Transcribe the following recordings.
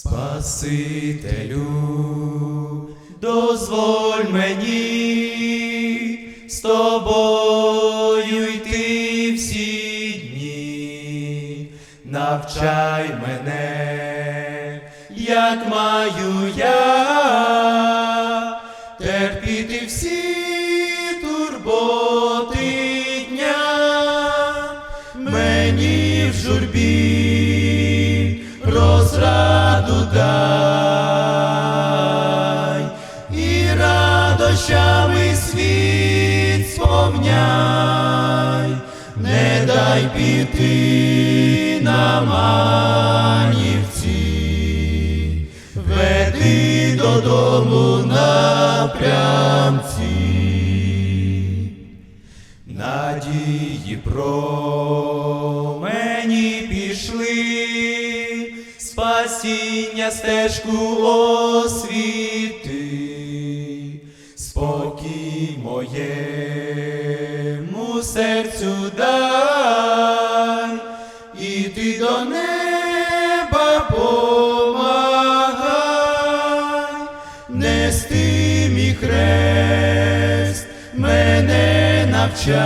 Спасителю, дозволь мені з тобою йти всі дні, навчай мене, як маю я терпіти всі турботи дня, мені в журбі радощами світ сповняй, не дай піти на манівці, веди додому на прямці. Надії промені пішли, спасіння стежку освіти, спокій моєму серцю дай, і ти до неба помагай, нести мій хрест, мене навчай,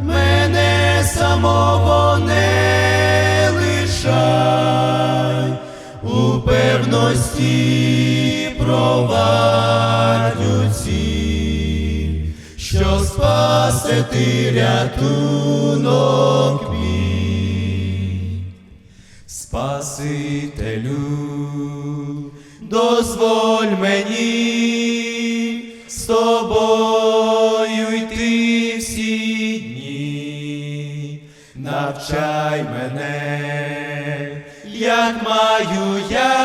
мене самого не лишай, у певності спасе ти рятунок мій. Спасителю, дозволь мені з тобою йти всі дні, навчай мене, як маю я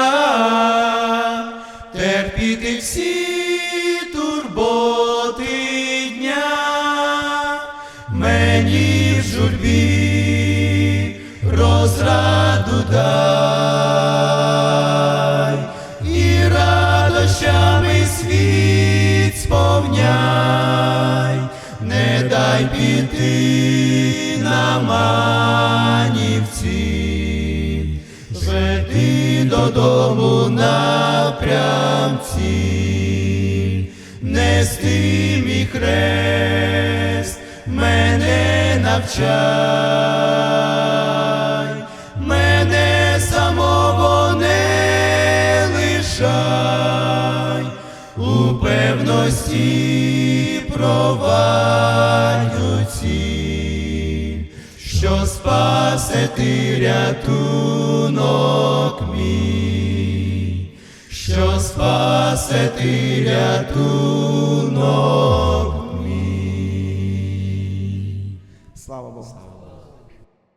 терпіти всі журбі розраду дай і радощами світ сповняй, не дай піти на манівці, веди додому на прямці, нести мій хрест, мене навчай, мене самого не лишай, у певності провадь ціль, що спасе ти рятунок мій, що спасе ти рятунок